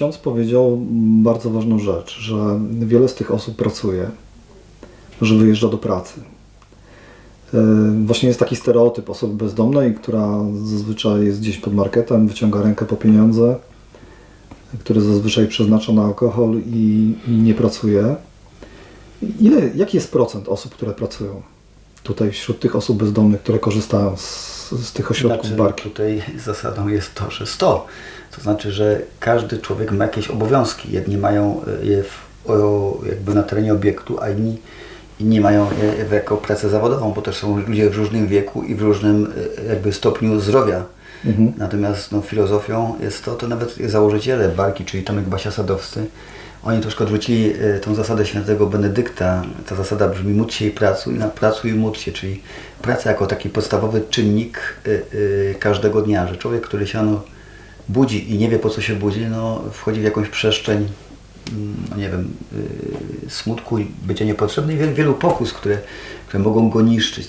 ksiądz powiedział bardzo ważną rzecz, że wiele z tych osób pracuje, że wyjeżdża do pracy. E, Właśnie jest taki stereotyp osoby bezdomnej, która zazwyczaj jest gdzieś pod marketem, wyciąga rękę po pieniądze, które zazwyczaj przeznacza na alkohol i, nie pracuje. Ile, jaki jest procent osób, które pracują tutaj wśród tych osób bezdomnych, które korzystają z, z tych ośrodków Znaczy, barki? Tutaj zasadą jest to, że 100. To znaczy, że każdy człowiek ma jakieś obowiązki. Jedni mają e, je w, o, jakby na terenie obiektu, a inni, inni mają je jako pracę zawodową, bo też są ludzie w różnym wieku i w różnym e, jakby stopniu zdrowia. Mhm. Natomiast no, filozofią jest to, to nawet założyciele barki, czyli Tomek Basia Sadowscy, oni troszkę odwrócili e, tą zasadę świętego Benedykta. Ta zasada brzmi módl się i pracuj, na pracuj i módl się, czyli praca jako taki podstawowy czynnik e, e, każdego dnia, że człowiek, który się no, budzi i nie wie po co się budzi, no, wchodzi w jakąś przestrzeń, mm, no, nie wiem, smutku i bycia niepotrzebny i wielu, wielu pokus, które, które mogą go niszczyć.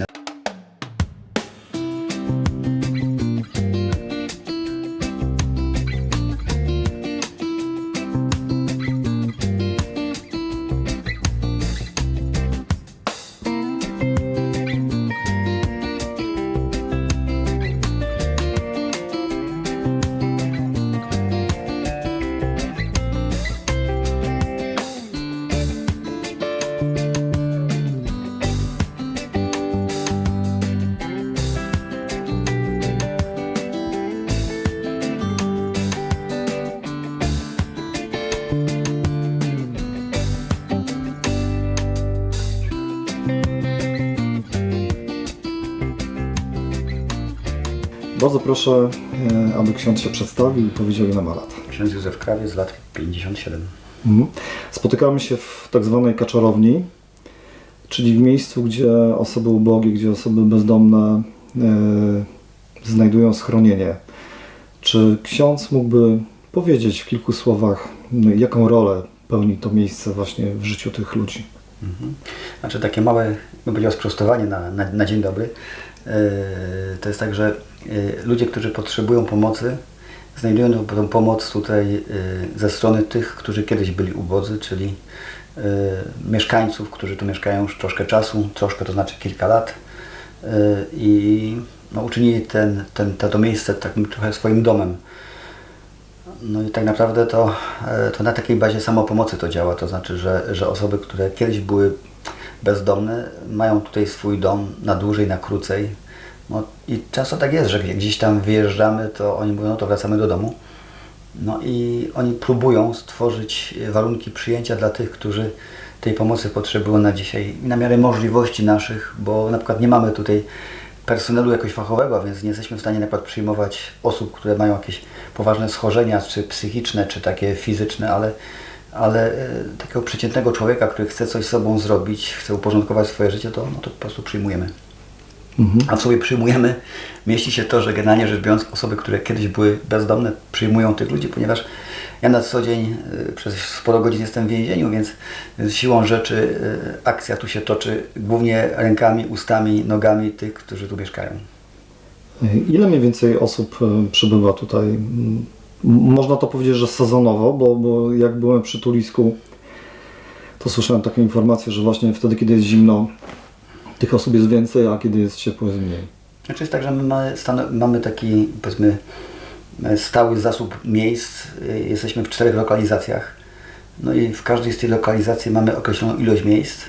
Bardzo proszę, e, aby ksiądz się przedstawił i powiedział ile ma lat. Ksiądz Józef Krawiec, lat 57. Mhm. Spotykamy się w tak zwanej kaczorowni, czyli w miejscu, gdzie osoby ubogie, gdzie osoby bezdomne e, znajdują schronienie. Czy ksiądz mógłby powiedzieć w kilku słowach, jaką rolę pełni to miejsce właśnie w życiu tych ludzi? Mhm. Znaczy takie małe, bym powiedział, sprostowanie na, na, na dzień dobry. To jest tak, że yy, ludzie, którzy potrzebują pomocy, znajdują tą, pomoc tutaj yy, ze strony tych, którzy kiedyś byli ubodzy, czyli yy, mieszkańców, którzy tu mieszkają już troszkę czasu, troszkę to znaczy kilka lat i no, uczynili ten, ten, to, miejsce takim trochę swoim domem. No i tak naprawdę to, e, to na takiej bazie samopomocy to działa, to znaczy, że, że osoby, które kiedyś były bezdomne, mają tutaj swój dom na dłużej, na krócej. No i często tak jest, że gdzieś tam wyjeżdżamy, to oni mówią, no to wracamy do domu. No i oni próbują stworzyć warunki przyjęcia dla tych, którzy tej pomocy potrzebują na dzisiaj na miarę możliwości naszych, bo na przykład nie mamy tutaj personelu jakoś fachowego, więc nie jesteśmy w stanie na przykład przyjmować osób, które mają jakieś poważne schorzenia, czy psychiczne, czy takie fizyczne, ale, ale e, takiego przeciętnego człowieka, który chce coś z sobą zrobić, chce uporządkować swoje życie, to, no to po prostu przyjmujemy. A w sobie przyjmujemy, mieści się to, że generalnie rzecz biorąc osoby, które kiedyś były bezdomne, przyjmują tych ludzi, ponieważ ja na co dzień y, przez sporo godzin jestem w więzieniu, więc więc siłą rzeczy y, akcja tu się toczy głównie rękami, ustami, nogami tych, którzy tu mieszkają. Ile mniej więcej osób e, przybywa tutaj? Można to powiedzieć, że sezonowo, bo, bo jak byłem przy Tulisku, to słyszałem taką informację, że właśnie wtedy, kiedy jest zimno, tych osób jest więcej, a kiedy jest ciepło, jest mniej. Znaczy jest tak, że my mamy, mamy taki powiedzmy stały zasób miejsc. E, Jesteśmy w czterech lokalizacjach. No i w każdej z tych lokalizacji mamy określoną ilość miejsc.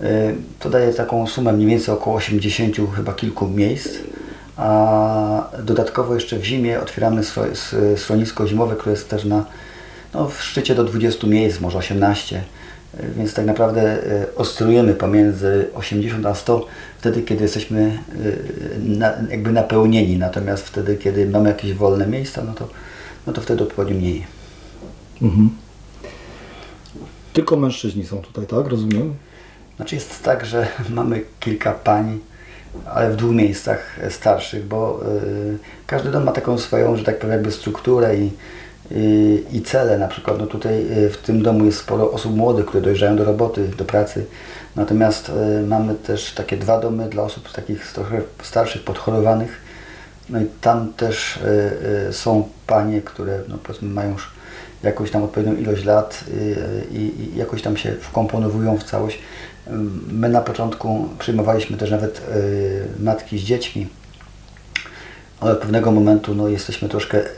E, To daje taką sumę mniej więcej około 80 chyba kilku miejsc. A dodatkowo jeszcze w zimie otwieramy schronisko zimowe, które jest też na no, w szczycie do 20 miejsc, może 18. E, Więc tak naprawdę e, oscylujemy pomiędzy 80 a 100 wtedy, kiedy jesteśmy e, na, jakby napełnieni. Natomiast wtedy, kiedy mamy jakieś wolne miejsca, no to, no to wtedy odpowiednio mniej. Mhm. Tylko mężczyźni są tutaj, tak? Rozumiem? Znaczy jest tak, że mamy kilka pań, ale w dwóch miejscach e, starszych, bo y, każdy dom ma taką swoją, że tak powiem, jakby strukturę i, i, i cele. Na przykład no tutaj y, w tym domu jest sporo osób młodych, które dojeżdżają do roboty, do pracy. Natomiast y, mamy też takie dwa domy dla osób takich trochę starszych, podchorowanych. No i tam też y, y, są panie, które no powiedzmy mają już jakąś tam odpowiednią ilość lat y, i, i jakoś tam się wkomponowują w całość. My na początku przyjmowaliśmy też nawet y, matki z dziećmi, ale od pewnego momentu no, jesteśmy troszkę, y,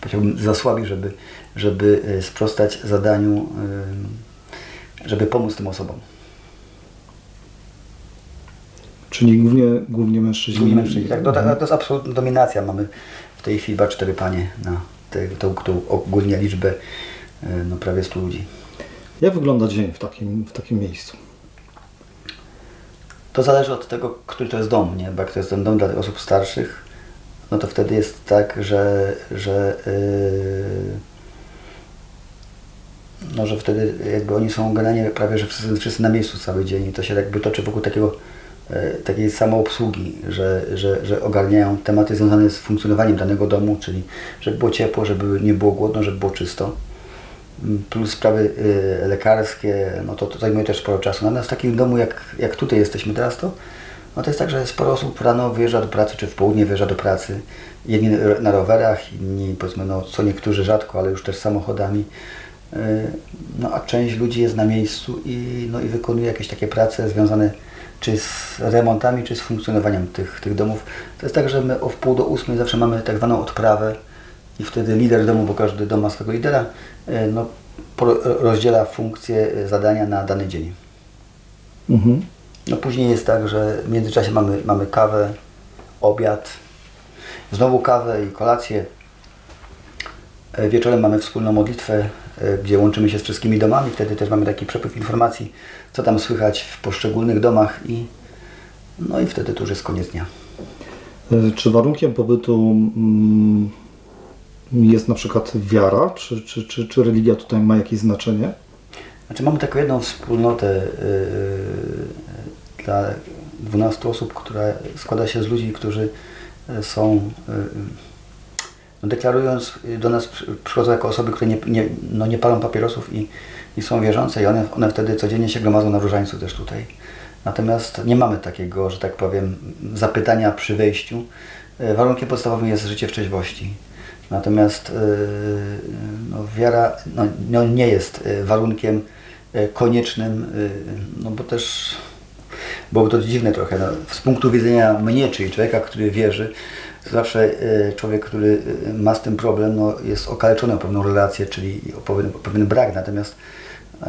powiedziałbym, za słabi, żeby, żeby y, sprostać zadaniu, żeby pomóc tym osobom. Czyli głównie, głównie mężczyźni. Głównie mężczyźni. Tak, to, to, to jest absolutna dominacja. Mamy w tej chwili chyba cztery panie na te, tą, tą ogólnie liczbę no, prawie 100 ludzi. Jak wygląda dzień w takim, w takim miejscu? To zależy od tego, który to jest dom, nie? Bo jak to jest ten dom dla osób starszych, no to wtedy jest tak, że, że, yy, no, że wtedy jakby oni są generalnie prawie, że wszyscy, wszyscy na miejscu cały dzień i to się jakby toczy wokół takiego, yy, takiej samoobsługi, że, że, że ogarniają tematy związane z funkcjonowaniem danego domu, czyli żeby było ciepło, żeby nie było głodno, żeby było czysto plus sprawy y, lekarskie, no to, to zajmuje też sporo czasu. Natomiast w takim domu, jak, jak tutaj jesteśmy teraz, to, no to jest tak, że sporo osób rano wyjeżdża do pracy, czy w południe wyjeżdża do pracy. Jedni na rowerach, inni powiedzmy, no co niektórzy rzadko, ale już też samochodami. Y, No a część ludzi jest na miejscu i, no, i wykonuje jakieś takie prace związane czy z remontami, czy z funkcjonowaniem tych, tych domów. To jest tak, że my o wpół do ósmej zawsze mamy tak zwaną odprawę i wtedy lider domu, bo każdy dom ma swego lidera, e, no, rozdziela funkcje, e, zadania na dany dzień. Mhm. No później jest tak, że w międzyczasie mamy, mamy kawę, obiad, znowu kawę i kolację. E, Wieczorem mamy wspólną modlitwę, gdzie łączymy się z wszystkimi domami. Wtedy też mamy taki przepływ informacji, co tam słychać w poszczególnych domach i no i wtedy to już jest koniec dnia. Czy warunkiem pobytu mm, jest na przykład wiara, czy, czy, czy, czy religia tutaj ma jakieś znaczenie? Znaczy mamy taką jedną wspólnotę yy, dla 12 osób, która składa się z ludzi, którzy y, są, yy, deklarując y, do nas, przy- przychodzą jako osoby, które nie, nie, no nie palą papierosów i, i są wierzące i one, one wtedy codziennie się gromadzą na różańcu też tutaj. Natomiast nie mamy takiego, że tak powiem, zapytania przy wejściu. Warunkiem podstawowym jest życie w trzeźwości. Natomiast yy, no, wiara no, no, nie jest y, warunkiem y, koniecznym, y, no bo też byłoby to dziwne trochę. No, z punktu widzenia mnie, czyli człowieka, który wierzy, zawsze y, człowiek, który y, ma z tym problem, no, jest okaleczony o pewną relację, czyli o pewien, o pewien brak. Natomiast y,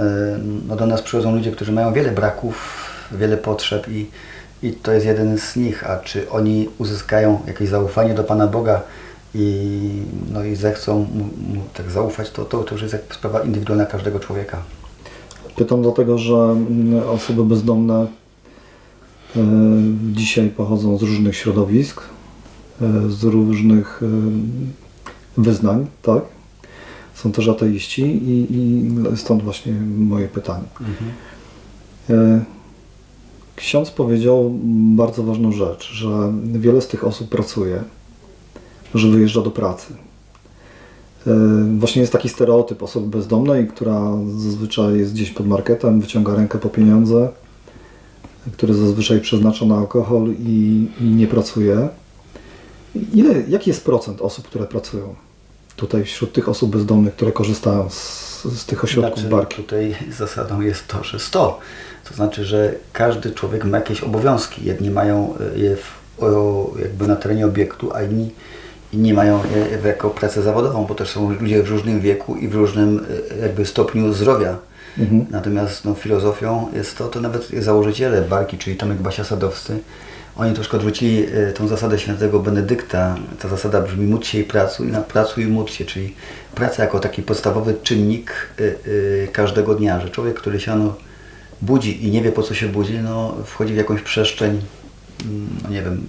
no, do nas przychodzą ludzie, którzy mają wiele braków, wiele potrzeb i, i to jest jeden z nich. A czy oni uzyskają jakieś zaufanie do Pana Boga i, no, i zechcą mu, mu tak zaufać, to, to, to już jest jak sprawa indywidualna każdego człowieka. Pytam dlatego, że mm, osoby bezdomne y, dzisiaj pochodzą z różnych środowisk, y, z różnych y, wyznań, tak? Są też ateiści i, i stąd właśnie moje pytanie. Y, Ksiądz powiedział bardzo ważną rzecz, że wiele z tych osób pracuje, że wyjeżdża do pracy. E, Właśnie jest taki stereotyp osoby bezdomnej, która zazwyczaj jest gdzieś pod marketem, wyciąga rękę po pieniądze, które zazwyczaj przeznacza na alkohol i, i nie pracuje. Ile, jaki jest procent osób, które pracują tutaj wśród tych osób bezdomnych, które korzystają z, z tych ośrodków Znaczy, barki? Tutaj zasadą jest to, że 100. To znaczy, że każdy człowiek ma jakieś obowiązki. Jedni mają y, je w, o, jakby na terenie obiektu, a inni, inni mają je w- jako pracę zawodową, bo też są ludzie w różnym wieku i w różnym y, jakby stopniu zdrowia. Mhm. Natomiast no, filozofią jest to, to nawet założyciele barki, czyli Tomek Basia Sadowscy, oni troszkę odwrócili y, tą zasadę świętego Benedykta. Ta zasada brzmi módl się i pracuj, na pracuj i módl się, czyli praca jako taki podstawowy czynnik y, każdego dnia, że człowiek, który się no, budzi i nie wie po co się budzi, no, wchodzi w jakąś przestrzeń, nie wiem,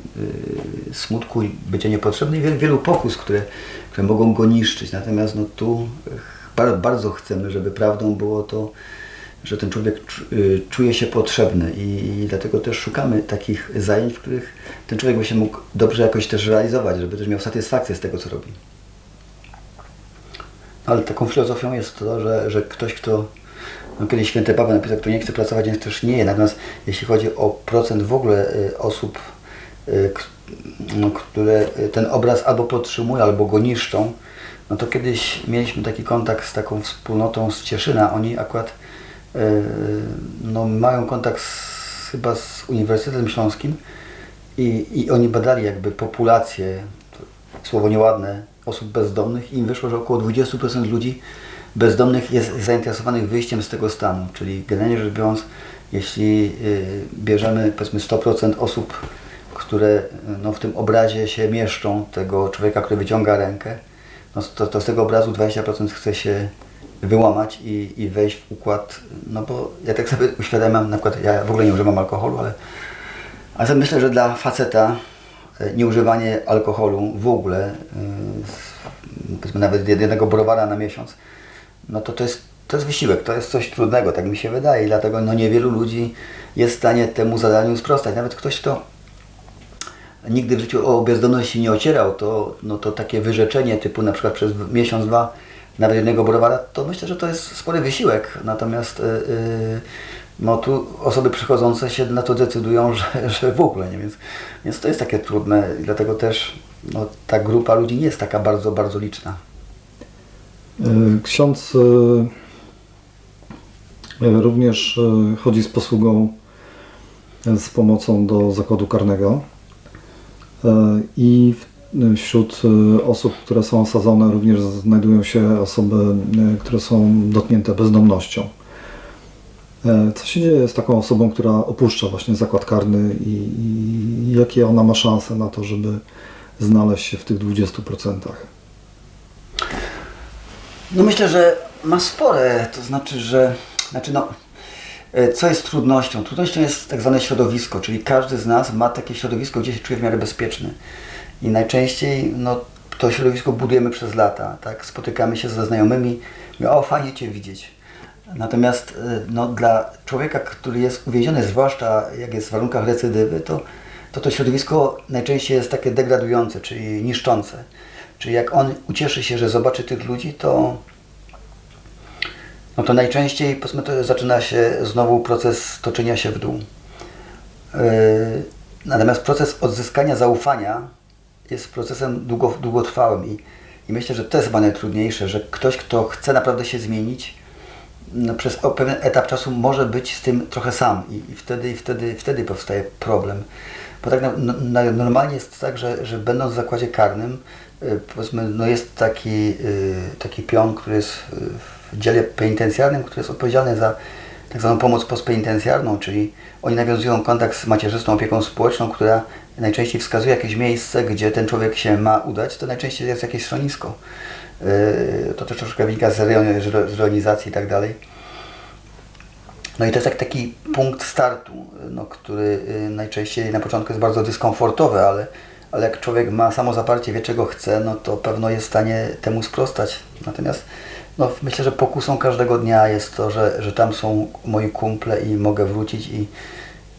y, smutku i bycia niepotrzebny i wielu, wielu pokus, które, które mogą go niszczyć. Natomiast no, tu bardzo, chcemy, żeby prawdą było to, że ten człowiek y, czuje się potrzebny i, dlatego też szukamy takich zajęć, w których ten człowiek by się mógł dobrze jakoś też realizować, żeby też miał satysfakcję z tego, co robi. Ale taką filozofią jest to, że, że ktoś, kto no kiedyś święty Paweł napisał, kto nie chce pracować, więc też nie. Natomiast jeśli chodzi o procent w ogóle y, osób, y, no, które y, ten obraz albo podtrzymują, albo go niszczą, no to kiedyś mieliśmy taki kontakt z taką wspólnotą z Cieszyna. Oni akurat no, mają kontakt z, chyba z Uniwersytetem Śląskim i, i oni badali jakby populację, słowo nieładne, osób bezdomnych i im wyszło, że około 20% ludzi bezdomnych jest zainteresowanych wyjściem z tego stanu. Czyli generalnie rzecz biorąc, jeśli y, bierzemy powiedzmy 100% osób, które no, w tym obrazie się mieszczą, tego człowieka, który wyciąga rękę, no, to, to z tego obrazu 20% chce się wyłamać i, i wejść w układ, no bo ja tak sobie uświadamiam, na przykład ja w ogóle nie używam alkoholu, ale, ale sobie myślę, że dla faceta y, nieużywanie alkoholu w ogóle, y, powiedzmy nawet jednego browara na miesiąc, no to to jest, to jest wysiłek, to jest coś trudnego, tak mi się wydaje i dlatego no niewielu ludzi jest w stanie temu zadaniu sprostać. Nawet ktoś, kto nigdy w życiu o bezdomność się nie ocierał, to, no to takie wyrzeczenie typu na przykład przez miesiąc, dwa nawet jednego browara, to myślę, że to jest spory wysiłek. Natomiast y, y, no tu osoby przychodzące się na to decydują, że, że w ogóle nie, więc, więc to jest takie trudne dlatego też no, ta grupa ludzi nie jest taka bardzo, bardzo liczna. E, Ksiądz e, e, również chodzi z posługą z pomocą do zakładu karnego i wśród osób, które są osadzone również znajdują się osoby, które są dotknięte bezdomnością. Co się dzieje z taką osobą, która opuszcza właśnie zakład karny i, i jakie ona ma szanse na to, żeby znaleźć się w tych 20%? No myślę, że ma spore, to znaczy, że znaczy no, e, co jest trudnością? Trudnością jest tak zwane środowisko, czyli każdy z nas ma takie środowisko, gdzie się czuje w miarę bezpieczny. I najczęściej no, to środowisko budujemy przez lata, tak? Spotykamy się ze znajomymi, mówię, o fajnie Cię widzieć. Natomiast e, no, dla człowieka, który jest uwięziony, zwłaszcza jak jest w warunkach recydywy, to to, to środowisko najczęściej jest takie degradujące, czyli niszczące. Czyli jak on ucieszy się, że zobaczy tych ludzi, to, no to najczęściej to zaczyna się znowu proces toczenia się w dół. Yy, natomiast proces odzyskania zaufania jest procesem długo, długotrwałym i, i myślę, że to jest chyba najtrudniejsze, że ktoś, kto chce naprawdę się zmienić, no, przez pewien etap czasu może być z tym trochę sam i, i wtedy, i wtedy, wtedy powstaje problem. Bo tak na, na, normalnie jest tak, że, że będąc w zakładzie karnym, y, powiedzmy, no jest taki, y, taki pion, który jest y, w dziale penitencjarnym, który jest odpowiedzialny za tak zwaną pomoc postpenitencjarną, czyli oni nawiązują kontakt z macierzystą opieką społeczną, która najczęściej wskazuje jakieś miejsce, gdzie ten człowiek się ma udać, to najczęściej jest jakieś schronisko. Yy, To też troszkę wynika z, rejon- z re- z reonizacji i tak dalej. No i to jest tak, taki punkt startu, no, który y, najczęściej na początku jest bardzo dyskomfortowy, ale, ale jak człowiek ma samozaparcie, wie czego chce, no to pewno jest w stanie temu sprostać. Natomiast no, myślę, że pokusą każdego dnia jest to, że, że tam są moi kumple i mogę wrócić i,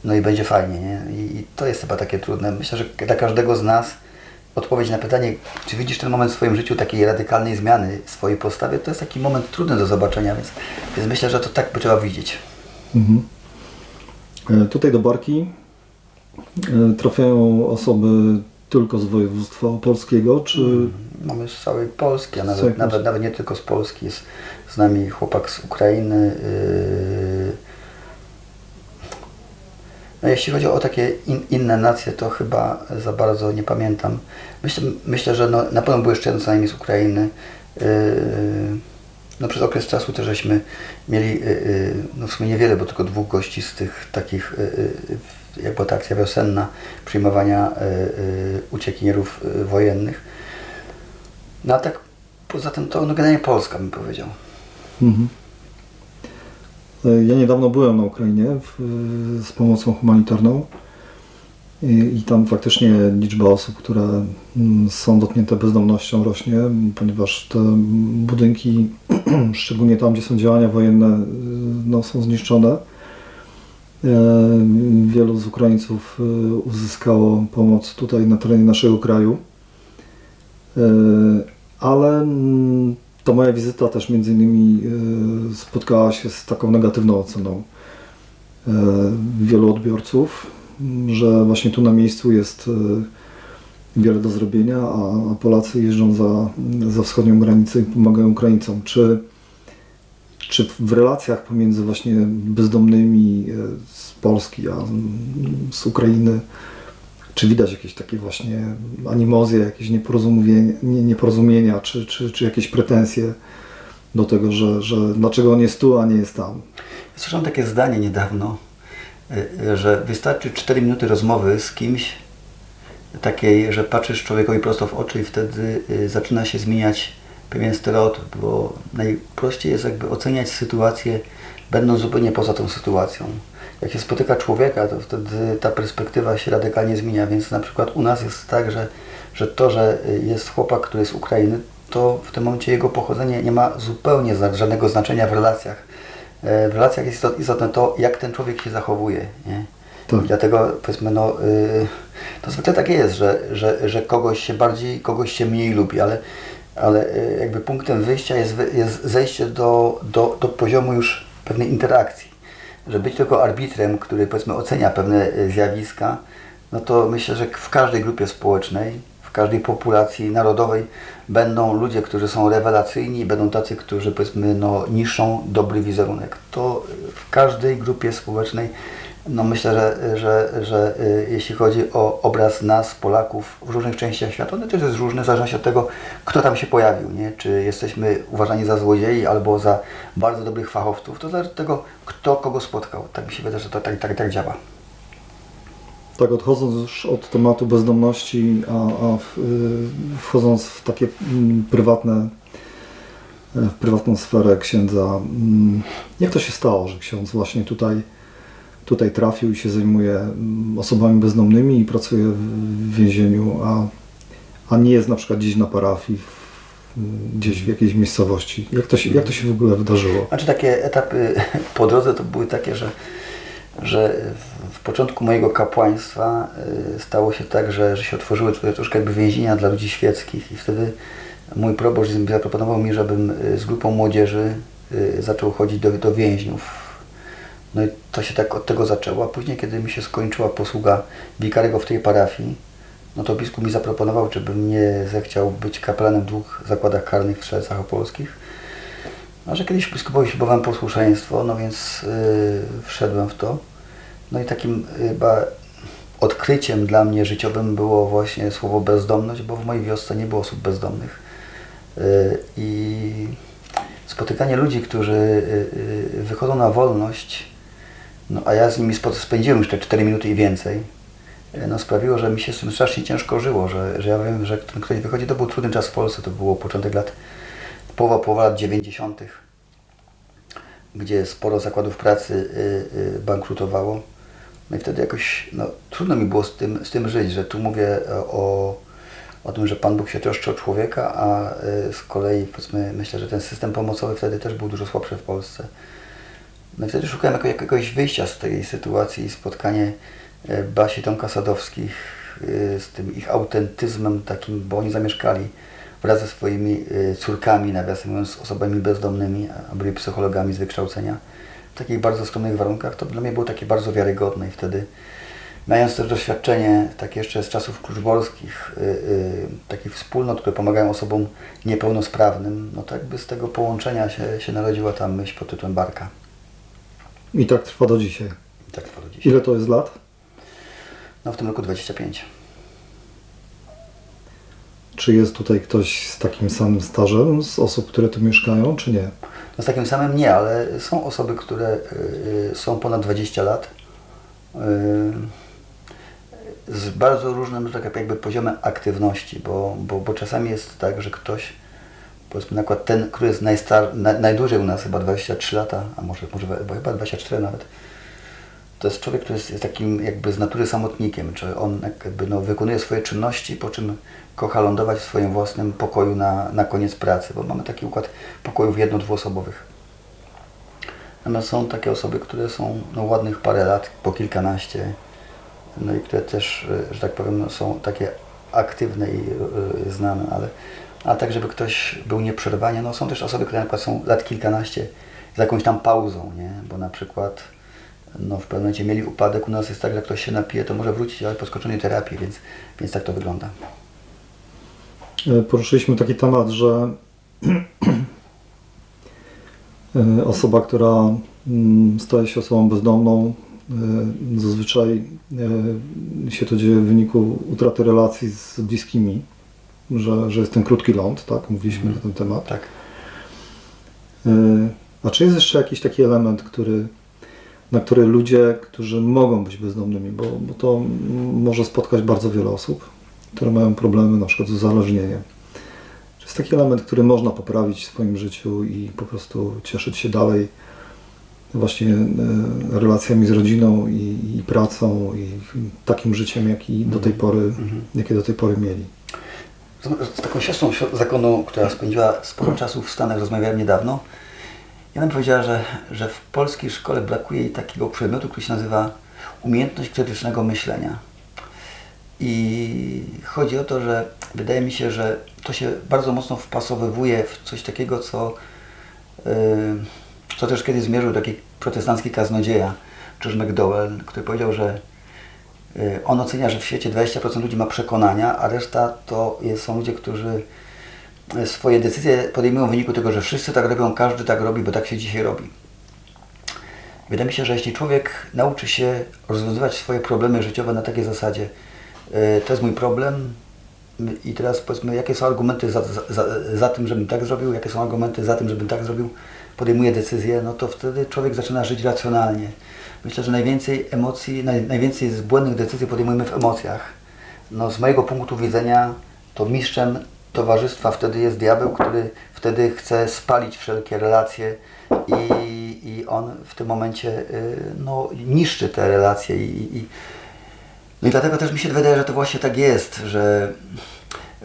no i będzie fajnie. Nie? I, I to jest chyba takie trudne. Myślę, że dla każdego z nas odpowiedź na pytanie, czy widzisz ten moment w swoim życiu takiej radykalnej zmiany swojej postawie, to jest taki moment trudny do zobaczenia, więc, więc myślę, że to tak by trzeba widzieć. Mhm. E, Tutaj do Barki e, trafiają osoby tylko z województwa opolskiego, czy Mamy z całej Polski, a nawet, nawet, nawet nie tylko z Polski. Jest z nami chłopak z Ukrainy. Yy... No jeśli chodzi o takie in, inne nacje, to chyba za bardzo nie pamiętam. Myślę, myślę że no, na pewno były jeszcze co najmniej z Ukrainy. No przez okres czasu też żeśmy mieli, yy, yy, no w sumie niewiele, bo tylko dwóch gości z tych takich, yy, jak była ta akcja wiosenna, przyjmowania uciekinierów wojennych. No a tak poza tym to no generalnie Polska bym powiedział. Mhm. Ja niedawno byłem na Ukrainie w, z pomocą humanitarną i, tam faktycznie liczba osób, które mm, są dotknięte bezdomnością rośnie, ponieważ te budynki, szczególnie tam, gdzie są działania wojenne, y, no, są zniszczone. E, Wielu z Ukraińców y, uzyskało pomoc tutaj na terenie naszego kraju. Ale mm, to moja wizyta też między innymi spotkała się z taką negatywną oceną wielu odbiorców, że właśnie tu na miejscu jest wiele do zrobienia, a, Polacy jeżdżą za, za wschodnią granicę i pomagają Ukraińcom. Czy, czy w relacjach pomiędzy właśnie bezdomnymi e, z Polski, a z Ukrainy, czy widać jakieś takie właśnie animozje, jakieś nieporozumienia, nie, nieporozumienia czy, czy, czy jakieś pretensje do tego, że, że dlaczego on jest tu, a nie jest tam? Słyszałem takie zdanie niedawno, że wystarczy 4 minuty rozmowy z kimś, takiej, że patrzysz człowiekowi prosto w oczy i wtedy y, zaczyna się zmieniać pewien stereotyp, bo najprościej jest jakby oceniać sytuację, będąc zupełnie poza tą sytuacją. Jak się spotyka człowieka, to wtedy ta perspektywa się radykalnie zmienia, więc na przykład u nas jest tak, że, że to, że y, jest chłopak, który jest z Ukrainy, to w tym momencie jego pochodzenie nie ma zupełnie żadnego znaczenia w relacjach. E, W relacjach jest istot- istotne to, jak ten człowiek się zachowuje. Nie? Tak. Dlatego powiedzmy, no, y, to zwykle takie jest, że, że, że kogoś się bardziej, kogoś się mniej lubi, ale, ale y, jakby punktem wyjścia jest, jest zejście do, do, do poziomu już pewnej interakcji. Że być tylko arbitrem, który powiedzmy ocenia pewne y, zjawiska, no to myślę, że w każdej grupie społecznej, każdej populacji narodowej będą ludzie, którzy są rewelacyjni, będą tacy, którzy powiedzmy no, niszczą dobry wizerunek. To w każdej grupie społecznej no myślę, że, że, że y, jeśli chodzi o obraz nas, Polaków w różnych częściach świata, on też jest różny w zależności od tego, kto tam się pojawił, nie? Czy jesteśmy uważani za złodziei albo za bardzo dobrych fachowców. To zależy od tego, kto kogo spotkał. Tak mi się wydaje, że to tak, tak, tak działa. Tak, odchodząc już od tematu bezdomności, a, a w, y, wchodząc w takie mm, prywatne, e, w prywatną sferę księdza, mm, jak to się stało, że ksiądz właśnie tutaj, tutaj trafił i się zajmuje mm, osobami bezdomnymi i pracuje w więzieniu, a, a nie jest na przykład gdzieś na parafii, gdzieś w jakiejś miejscowości. Jak to się, jak to się w ogóle wydarzyło? Znaczy takie etapy po drodze to były takie, że, że w, początku mojego kapłaństwa y, stało się tak, że, że się otworzyły tutaj troszkę jakby więzienia dla ludzi świeckich i wtedy mój proboszcz zaproponował mi, żebym y, z grupą młodzieży y, zaczął chodzić do, do więźniów. No i to się tak od tego zaczęło, a później kiedy mi się skończyła posługa wikarego w tej parafii, no to biskup mi zaproponował, żebym nie zechciał być kaplanem w dwóch zakładach karnych w Strzelcach Opolskich. A że kiedyś biskupowi ślubowałem posłuszeństwo, no więc yy, wszedłem w to. No i takim chyba odkryciem dla mnie życiowym było właśnie słowo bezdomność, bo w mojej wiosce nie było osób bezdomnych. Yy, I spotykanie ludzi, którzy yy, wychodzą na wolność, no a ja z nimi spędziłem jeszcze 4 minuty i więcej, yy, no sprawiło, że mi się z tym strasznie ciężko żyło, że, że ja wiem, że ten ktoś wychodzi, to był trudny czas w Polsce, to było początek lat połowa, połowa lat 90., gdzie sporo zakładów pracy y, y, bankrutowało. No i wtedy jakoś no, trudno mi było z tym, z tym żyć, że tu mówię o, o tym, że Pan Bóg się troszczy o człowieka, a y, z kolei powiedzmy, myślę, że ten system pomocowy wtedy też był dużo słabszy w Polsce. No i wtedy szukałem jako, jakiegoś wyjścia z tej sytuacji. Spotkanie e, Basi Tomka Sadowskich z tym ich autentyzmem takim, bo oni zamieszkali wraz ze swoimi e, córkami, nawiasem mówiąc, osobami bezdomnymi, a byli psychologami z wykształcenia. W takich bardzo skromnych warunkach to dla mnie było takie bardzo wiarygodne i wtedy mając też doświadczenie takie jeszcze z czasów kluczborskich, y, y, takich wspólnot, które pomagają osobom niepełnosprawnym, no tak by z tego połączenia się, się narodziła ta myśl pod tytułem Barka. I tak trwa do dzisiaj. I tak trwa do dzisiaj. Ile to jest lat? No w tym roku 25. Czy jest tutaj ktoś z takim samym stażem, z osób, które tu mieszkają, czy nie? No z takim samym nie, ale są osoby, które y, y, są ponad 20 lat. y, Z bardzo różnym, tak jakby poziomem aktywności, bo, bo, bo czasami jest tak, że ktoś, powiedzmy na przykład ten, który jest najstar, na, najdłużej u nas, chyba 23 lata, a może, może chyba 24 nawet, to jest człowiek, który jest, takim jakby z natury samotnikiem, czy on jakby no, wykonuje swoje czynności, po czym kocha lądować w swoim własnym pokoju na, na koniec pracy, bo mamy taki układ pokojów jedno-dwuosobowych. Natomiast są takie osoby, które są no, ładnych parę lat, po kilkanaście, no i które też, że tak powiem, no, są takie aktywne i y, znane, ale a tak, żeby ktoś był nieprzerwanie, no są też osoby, które na przykład są lat kilkanaście z jakąś tam pauzą, nie? Bo na przykład no, w pewnym momencie mieli upadek, u nas jest tak, że jak ktoś się napije, to może wrócić, ale po skoczonej terapii, więc, więc tak to wygląda. e, poruszyliśmy taki temat, że e, osoba, która mm, staje się osobą bezdomną, e, zazwyczaj się to dzieje w wyniku utraty relacji z bliskimi, że, że jest ten krótki ląd, tak? Mówiliśmy na ten temat. Tak. A czy jest jeszcze jakiś taki element, który, na który ludzie, którzy mogą być bezdomnymi, bo, bo to może spotkać bardzo wiele osób, które mają problemy na przykład z uzależnieniem. Czy jest taki element, który można poprawić w swoim życiu i po prostu cieszyć się dalej właśnie e, relacjami z rodziną i, i pracą i takim życiem, jaki do tej pory, jakie do tej pory mieli? Z, z taką siostrą sio- zakonną, która spędziła sporo czasu w Stanach, rozmawiałem niedawno. Ona mi powiedziała, że, że w polskiej szkole brakuje jej takiego przedmiotu, który się nazywa umiejętność krytycznego myślenia. I chodzi o to, że wydaje mi się, że to się bardzo mocno wpasowywuje w coś takiego, co, yy, co też kiedyś zmierzył taki protestancki kaznodzieja, George McDowell, który powiedział, że Y, On ocenia, że w świecie 20% ludzi ma przekonania, a reszta to jest, są ludzie, którzy swoje decyzje podejmują w wyniku tego, że wszyscy tak robią, każdy tak robi, bo tak się dzisiaj robi. Wydaje mi się, że jeśli człowiek nauczy się rozwiązywać swoje problemy życiowe na takiej zasadzie, y, to jest mój problem i teraz powiedzmy, jakie są argumenty za, za, za tym, żebym tak zrobił, jakie są argumenty za tym, żebym tak zrobił, podejmuje decyzję, no to wtedy człowiek zaczyna żyć racjonalnie. Myślę, że najwięcej emocji, naj, najwięcej z błędnych decyzji podejmujemy w emocjach. No, z mojego punktu widzenia to mistrzem towarzystwa wtedy jest diabeł, który wtedy chce spalić wszelkie relacje i, i on w tym momencie y, no, niszczy te relacje i, i, no i dlatego też mi się wydaje, że to właśnie tak jest, że,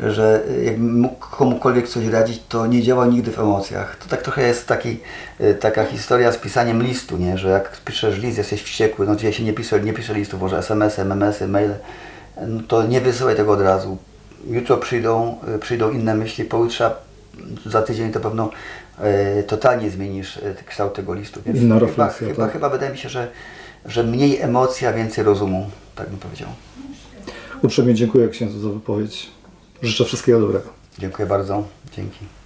że jakbym mógł komukolwiek coś radzić, to nie działa nigdy w emocjach. To tak trochę jest taki, y, taka historia z pisaniem listu, nie? że jak piszesz list, jesteś wściekły, no dzisiaj się nie pisze, nie pisze listów, może SMS-y, MMS-y, maile, no to nie wysyłaj tego od razu. Jutro przyjdą, y, przyjdą inne myśli, pojutrze, za tydzień to pewno y, totalnie zmienisz y, kształt tego listu. Więc Inna chyba, refleksja, chyba, tak. chyba wydaje mi się, że, że mniej emocji, a więcej rozumu, tak bym powiedział. Uprzejmie dziękuję księdzu za wypowiedź. Życzę wszystkiego dobrego. Dziękuję bardzo. Dzięki.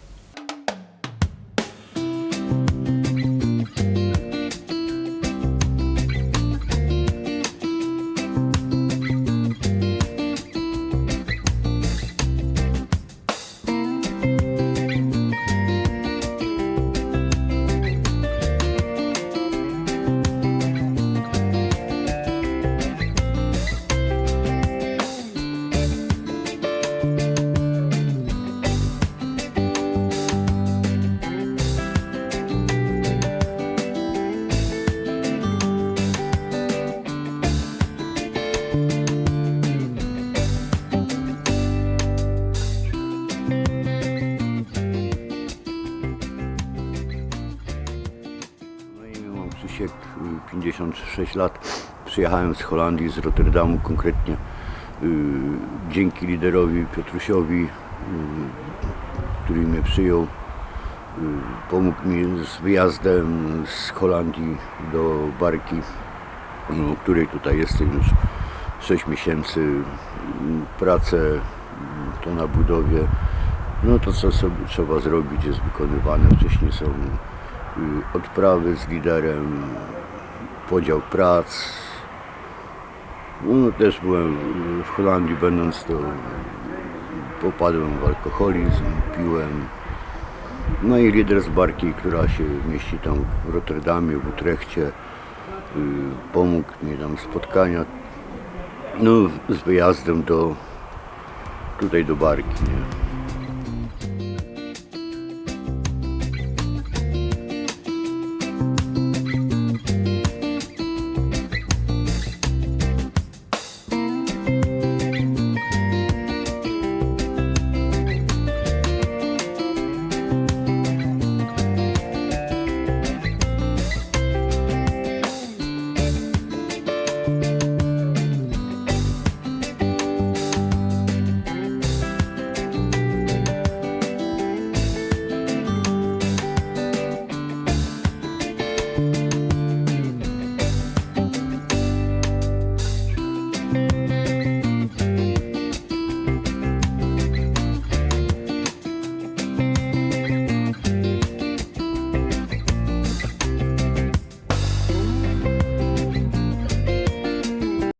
Przyjechałem z Holandii, z Rotterdamu konkretnie. y, Dzięki liderowi Piotrusiowi, y, który mnie przyjął. y, Pomógł mi z wyjazdem z Holandii do Barki, no, której tutaj jestem już 6 miesięcy. Pracę to na budowie. No to co sobie trzeba zrobić jest wykonywane. Wcześniej są odprawy z liderem, podział prac. No, też byłem w Holandii, będąc to popadłem w alkoholizm, piłem. No i lider z barki, która się mieści tam w Rotterdamie, w Utrechcie, y, pomógł mi tam spotkania. No, z wyjazdem do tutaj do barki. Nie?